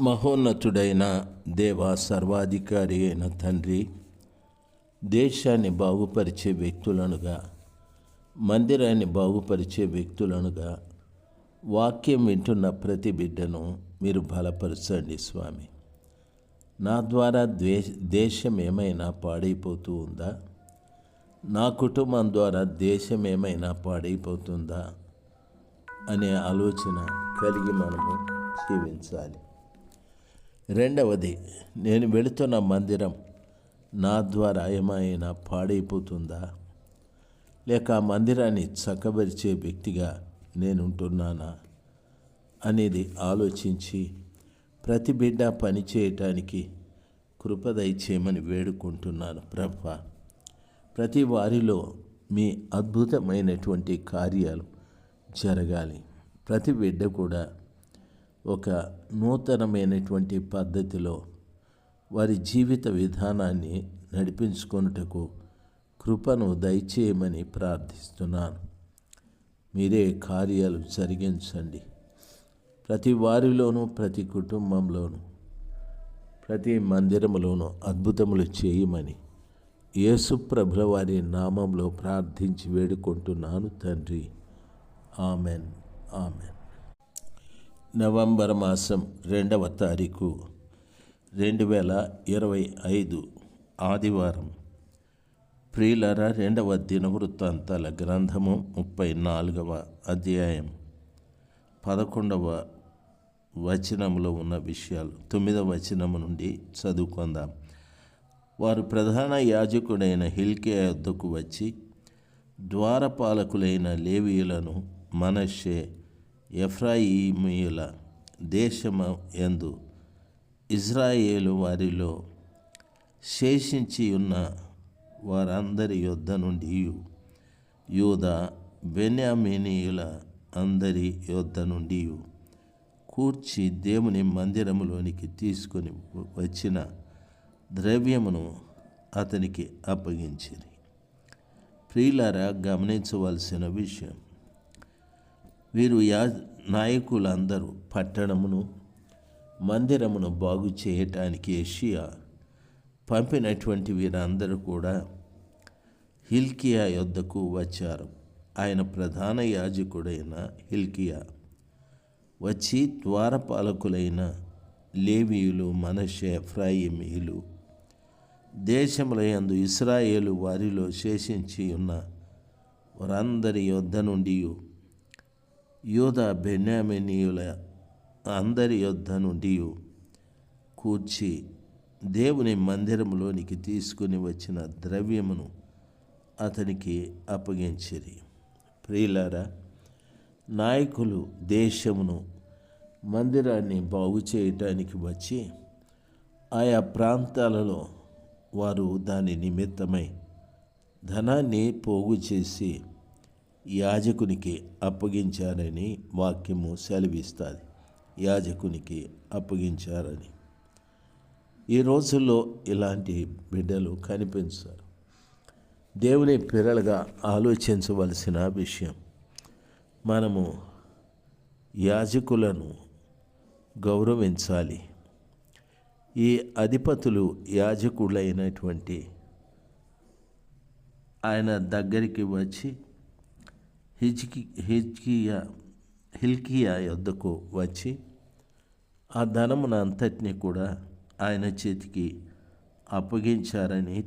మహోన్నతుడైన దేవ సర్వాధికారి అయిన తండ్రి దేశాన్ని బాగుపరిచే వ్యక్తులనుగా మందిరాన్ని బాగుపరిచే వ్యక్తులనుగా వాక్యం వింటున్న ప్రతి బిడ్డను మీరు బలపరచండి స్వామి. నా ద్వారా ద్వే దేశం ఏమైనా పాడైపోతూ ఉందా? నా కుటుంబం ద్వారా దేశం ఏమైనా పాడైపోతుందా? అనే ఆలోచన కలిగి మనము జీవించాలి. రెండవది నేను వెళుతున్న మందిరం నా ద్వారా ఏమైనా పాడైపోతుందా? లేక ఆ మందిరాన్ని చక్కబరిచే వ్యక్తిగా నేను ఉంటున్నానా అనేది ఆలోచించి ప్రతి బిడ్డ పని చేయటానికి చేయమని వేడుకుంటున్నాను ప్రభ. ప్రతి వారిలో మీ అద్భుతమైనటువంటి కార్యాలు జరగాలి. ప్రతి బిడ్డ కూడా ఒక నూతనమైనటువంటి పద్ధతిలో వారి జీవిత విధానాన్ని నడిపించుకొనుటకు కృపను దయచేయమని ప్రార్థిస్తున్నాను. మీరే కార్యాలు జరిగించండి. ప్రతి వారిలోనూ ప్రతి కుటుంబంలోనూ ప్రతి మందిరములోనూ అద్భుతములు చేయమని యేసుప్రభుల వారి నామంలో ప్రార్థించి వేడుకుంటున్నాను తండ్రి. ఆమెన్. ఆమెన్. నవంబర్ మాసం రెండవ తారీఖు రెండు వేల ఇరవై ఐదు ఆదివారం. ప్రియులర రెండవ దినవృత్తాంతాల గ్రంథము ముప్పై నాలుగవ అధ్యాయం. పదకొండవ వచనంలో ఉన్న విషయాలు తొమ్మిదవ వచనము నుండి చదువుకుందాం. వారు ప్రధాన యాజకుడైన హిల్కే వద్దకు వచ్చి ద్వారపాలకులైన లేవీయులను మనషే ఎఫ్రాయిమీయుల దేశము ఎందు ఇజ్రాయేలు వారిలో శేషించి ఉన్న వారందరి యొద్ద నుండి యూద బెన్యామినీయుల అందరి యొద్ద నుండి కూర్చి దేవుని మందిరములోనికి తీసుకొని వచ్చిన ద్రవ్యమును అతనికి అప్పగించింది ప్రియులారా గమనించవలసిన విషయం వీరు యా నాయకులందరూ పట్టణమును మందిరమును బాగు చేయటానికి ఏషియా పంపినటువంటి వీరందరూ కూడా హిల్కియా యొద్దకు వచ్చారు. ఆయన ప్రధాన యాజకుడైన హిల్కియా వచ్చి ద్వారపాలకులైన లేవీయులు మనషే ఎఫ్రాయిమీయులు దేశముల యందు ఇస్రాయేలు వారిలో శేషించి ఉన్న వారందరి యొద్ద నుండి యోధ బెన్యామినీయుల అందరి యొద్ద నుండి కూర్చి దేవుని మందిరంలోనికి తీసుకుని వచ్చిన ద్రవ్యమును అతనికి అప్పగించిరి. ప్రియులారా నాయకులు దేశమును మందిరాన్ని బాగు చేయటానికి వచ్చి ఆయా ప్రాంతాలలో వారు దాని నిమిత్తమై ధనాన్ని పోగు చేసి యాజకునికి అప్పగించారని వాక్యము సెలవిస్తుంది. యాజకునికి అప్పగించారని. ఈ రోజుల్లో ఇలాంటి బిడ్డలు కనిపించారు. దేవుని పిల్లలుగా ఆలోచించవలసిన విషయం మనము యాజకులను గౌరవించాలి. ఈ అధిపతులు యాజకులైనటువంటి ఆయన దగ్గరికి వచ్చి హిజ్కి హిజ్కియా హిల్కియా యొద్దకు వచ్చి ఆ ధనమును అంతటిని కూడా ఆయన చేతికి అప్పగించారని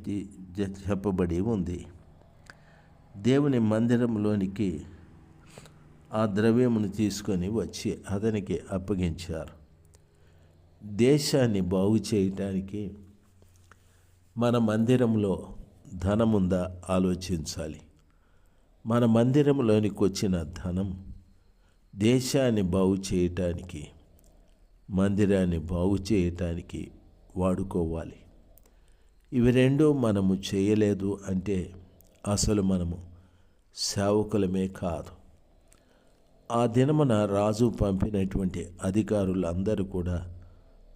చెప్పబడి ఉంది. దేవుని మందిరంలోనికి ఆ ద్రవ్యమును తీసుకొని వచ్చి అతనికి అప్పగించారు. దేశాన్ని బాగు చేయటానికి మన మందిరంలో ధనముందా? ఆలోచించాలి. మన మందిరంలోనికి వచ్చిన ధనం దేశాన్ని బాగు చేయటానికి మందిరాన్ని బాగు చేయటానికి వాడుకోవాలి. ఇవి రెండూ మనము చేయలేదు అంటే అసలు మనము సేవకులమే కాదు. ఆ దినమున రాజు పంపినటువంటి అధికారులందరూ కూడా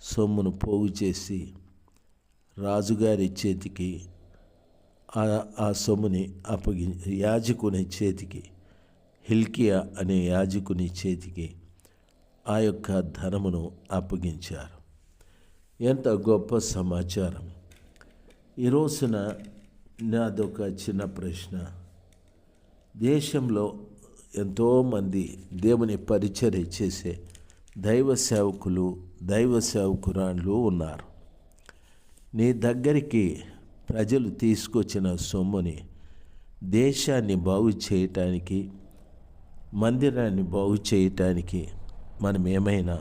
సొమ్మును పోగు చేసి రాజుగారి చేతికి ఆ సొమ్ముని అప్పగి యాజకుని చేతికి హిల్కియా అనే యాజకుని చేతికి ఆ యొక్క ధనమును అప్పగించారు. ఎంత గొప్ప సమాచారం. ఈ రోజున నాదొక చిన్న ప్రశ్న. దేశంలో ఎంతోమంది దేవుని పరిచర్య చేసే దైవ సేవకులు దైవ సేవకురాళ్ళు ఉన్నారు. నీ దగ్గరికి ప్రజలు తీసుకొచ్చిన సొమ్ముని దేశాన్ని బాగు చేయటానికి మందిరాన్ని బాగు చేయటానికి మనం ఏమైనా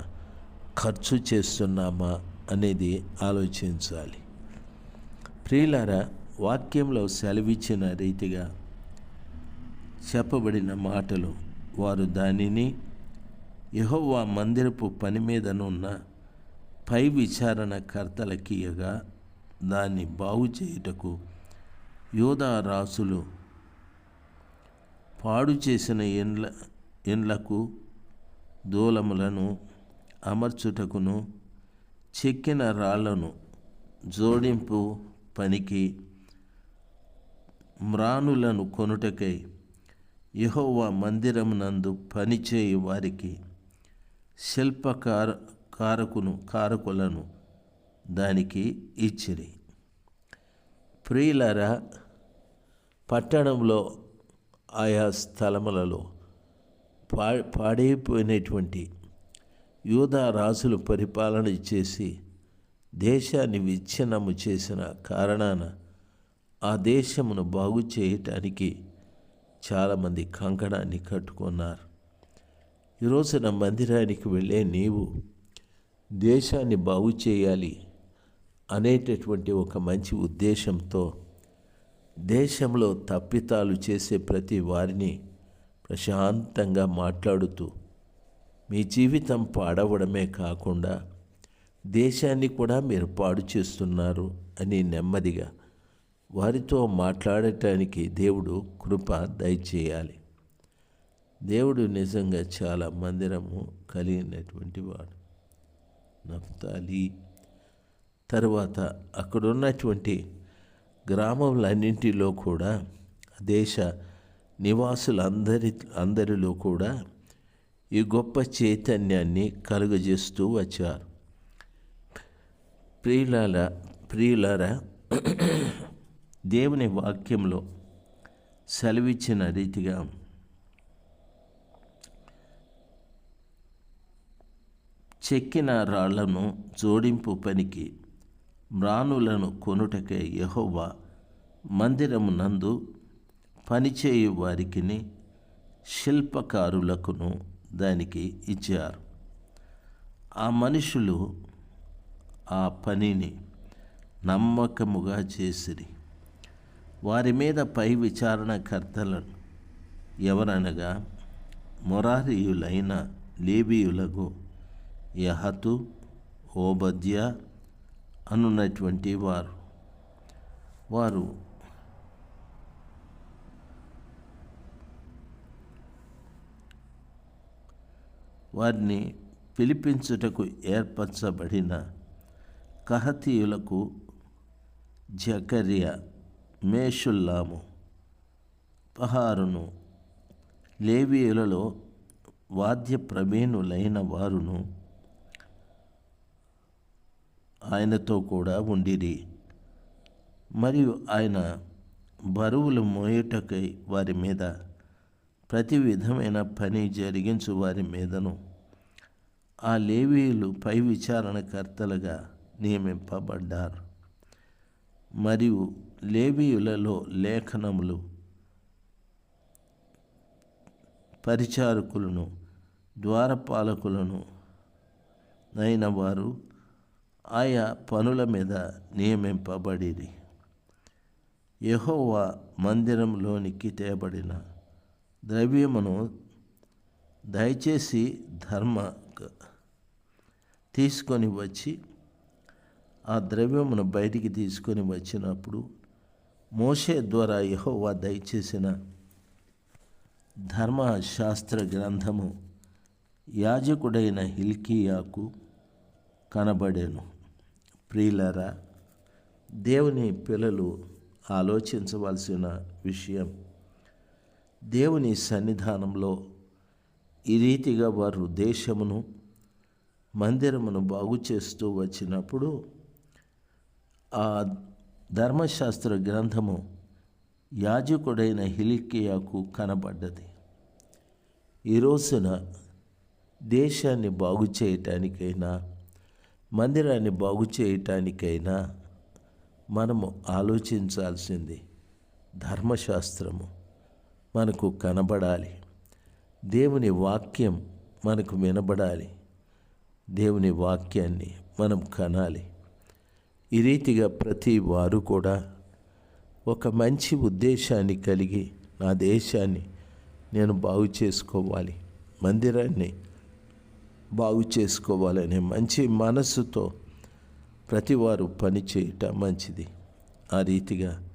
ఖర్చు చేస్తున్నామా అనేది ఆలోచించాలి. ప్రియులారా వాక్యంలో సెలవిచ్చిన రీతిగా చెప్పబడిన మాటలు వారు దానిని యహోవా మందిరపు పని మీదనున్న పై విచారణకర్తలకియగా దాన్ని బాగు చేయుటకు యోధా రాసులు పాడు చేసిన ఎండ్ల ఎండ్లకు దూలములను అమర్చుటకును చెక్కిన రాళ్ళను జోడింపు పనికి మ్రానులను కొనుటకై యహోవా మందిరమునందు పనిచేయు వారికి శిల్పకార కారకును కారకులను దానికి ఇచ్చిరి. ప్రియులరా పట్టణంలో ఆయా స్థలములలో పా పాడైపోయినటువంటి యూదా రాజులు పరిపాలన చేసి దేశాన్ని విచ్ఛిన్నము చేసిన కారణాన ఆ దేశమును బాగు చేయటానికి చాలామంది కంకణాన్ని కట్టుకున్నారు. ఈరోజున మందిరానికి వెళ్ళే నీవు దేశాన్ని బాగు చేయాలి అనేటటువంటి ఒక మంచి ఉద్దేశంతో దేశంలో తప్పితాలు చేసే ప్రతి వారిని ప్రశాంతంగా మాట్లాడుతూ మీ జీవితం పాడవడమే కాకుండా దేశాన్ని కూడా మీరు పాడు చేస్తున్నారు అని నెమ్మదిగా వారితో మాట్లాడటానికి దేవుడు కృప దయచేయాలి. దేవుడు నిజంగా చాలా మందిరము కలిగినటువంటి వాడు. నఫ్తాలి తర్వాత అక్కడున్నటువంటి గ్రామములన్నింటిలో కూడా దేశ నివాసులందరి అందరిలో కూడా ఈ గొప్ప చైతన్యాన్ని కలుగజేస్తూ వచ్చారు. ప్రియులాల ప్రియులారా దేవుని వాక్యంలో సెలవిచ్చిన రీతిగా చెక్కిన రాళ్ళను జోడింపు పనికి మ్రానులను కొనుటకే యహోవా మందిరమునందు పనిచేయు వారికిని శిల్పకారులకును దానికి ఇచ్చారు. ఆ మనుషులు ఆ పనిని నమ్మకముగా చేసిరి. వారి మీద పై విచారణకర్తలను ఎవరనగా మొరారియులైన లేబీయులకు యహతు ఓబద్య అనున్నటువంటి వారు. వారు వారిని పిలిపించుటకు ఏర్పరచబడిన కహతీయులకు జకర్య మేషుల్లాము పహారును లేవీయులలో వాద్య ప్రవీణులైన వారును ఆయనతో కూడా ఉండిరి. మరియు ఆయన బరువులు మోయుటకై వారి మీద ప్రతి విధమైన పని జరిగించు వారి మీదను ఆ లేవీయులు పై విచారణకర్తలుగా నియమింపబడ్డారు. మరియు లేవీయులలో లేఖనములు పరిచారకులను ద్వారపాలకులను అయిన వారు ఆయా పనుల మీద నియమింపబడిరి. యెహోవా మందిరంలోనికి తేబడిన ద్రవ్యమును దయచేసి ధర్మ తీసుకొని వచ్చి ఆ ద్రవ్యమును బయటికి తీసుకొని వచ్చినప్పుడు మోషే ద్వారా యహోవా దయచేసిన ధర్మశాస్త్ర గ్రంథము యాజకుడైన హిల్కియాకు కనబడేను. ప్రియులరా దేవుని పిల్లలు ఆలోచించవలసిన విషయం దేవుని సన్నిధానంలో ఈ రీతిగా వారు దేశమును మందిరమును బాగు చేస్తూ వచ్చినప్పుడు ఆ ధర్మశాస్త్ర గ్రంథము యాజకుడైన హిలికియాకు కనబడ్డది. ఈ రోజున దేశాన్ని బాగు చేయటానికైనా మందిరాన్ని బాగు చేయటానికైనా మనము ఆలోచించాల్సింది ధర్మశాస్త్రము. మనకు కనబడాలి. దేవుని వాక్యం మనకు వినబడాలి. దేవుని వాక్యాన్ని మనం కనాలి. ఈ రీతిగా ప్రతి వారు కూడా ఒక మంచి ఉద్దేశాన్ని కలిగి నా దేశాన్ని నేను బాగు చేసుకోవాలి. మందిరాన్ని బాగు చేసుకోవాలనే మంచి మనస్సుతో ప్రతివారు పని చేయటం మంచిది. ఆ రీతిగా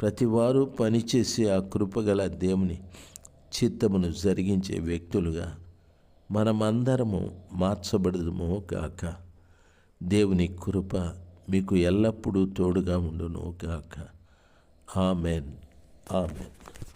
ప్రతివారు పనిచేసే ఆ కృపగల దేవుని చిత్తమును జరిగించే వ్యక్తులుగా మనమందరము మార్చబడదుము గాక. దేవుని కృప మీకు ఎల్లప్పుడూ తోడుగా ఉండును గాక. ఆమెన్. ఆమెన్.